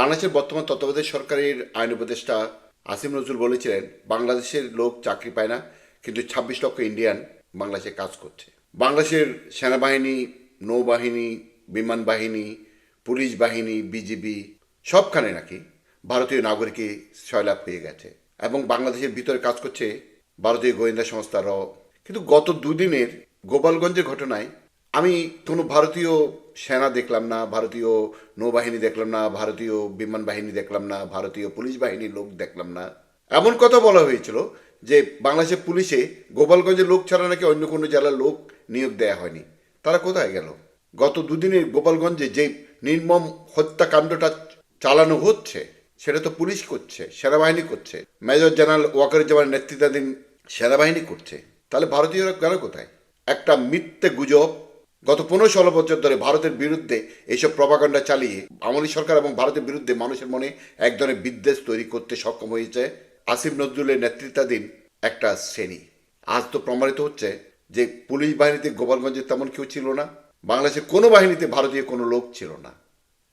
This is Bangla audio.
বাংলাদেশের বর্তমান তত্ত্বাবধায়ক সরকারের আইন উপদেষ্টা আসিম নজরুল বলেছিলেন, বাংলাদেশের লোক চাকরি পায় না, কিন্তু ছাব্বিশ লক্ষ ইন্ডিয়ান বাংলাদেশে কাজ করছে। বাংলাদেশের সেনাবাহিনী, নৌবাহিনী, বিমান বাহিনী, পুলিশ বাহিনী, বিজিবি সবখানে নাকি ভারতীয় নাগরিকই সয়লাভ হয়ে গেছে এবং বাংলাদেশের ভিতরে কাজ করছে ভারতীয় গোয়েন্দা সংস্থা র। কিন্তু গত দুদিনের গোপালগঞ্জের ঘটনায় আমি কোনো ভারতীয় সেনা দেখলাম না, ভারতীয় নৌবাহিনী দেখলাম না, ভারতীয় বিমান বাহিনী দেখলাম না, ভারতীয় পুলিশ বাহিনীর লোক দেখলাম না। এমন কথা বলা হয়েছিল যে বাংলাদেশের পুলিশে গোপালগঞ্জের লোক ছাড়া নাকি অন্য কোনো জেলার লোক নিয়োগ দেওয়া হয়নি। তারা কোথায় গেল? গত দুদিনে গোপালগঞ্জে যে নির্মম হত্যাকাণ্ডটা চালানো হচ্ছে, সেটা তো পুলিশ করছে, সেনাবাহিনী করছে। মেজর জেনারেল ওয়াকারুজ্জামানের নেতৃত্বাধীন সেনাবাহিনী করছে, তাহলে ভারতীয়রা গেল কোথায়? একটা মিথ্যে গুজব গত পনেরো ষোলো বছর ধরে ভারতের বিরুদ্ধে এইসব প্রভাকাণ্ডা চালিয়ে আমলি সরকার এবং ভারতের বিরুদ্ধে মানুষের মনে এক ধরনের বিদ্বেষ তৈরি করতে সক্ষম হয়েছে আসিফ নজরুলের নেতৃত্বাধীন একটা শ্রেণি। আজ তো প্রমাণিত হচ্ছে যে পুলিশ বাহিনীতে গোপালগঞ্জে তেমন কেউ ছিল না, বাংলাদেশের কোনো বাহিনীতে ভারতীয় কোনো লোক ছিল না।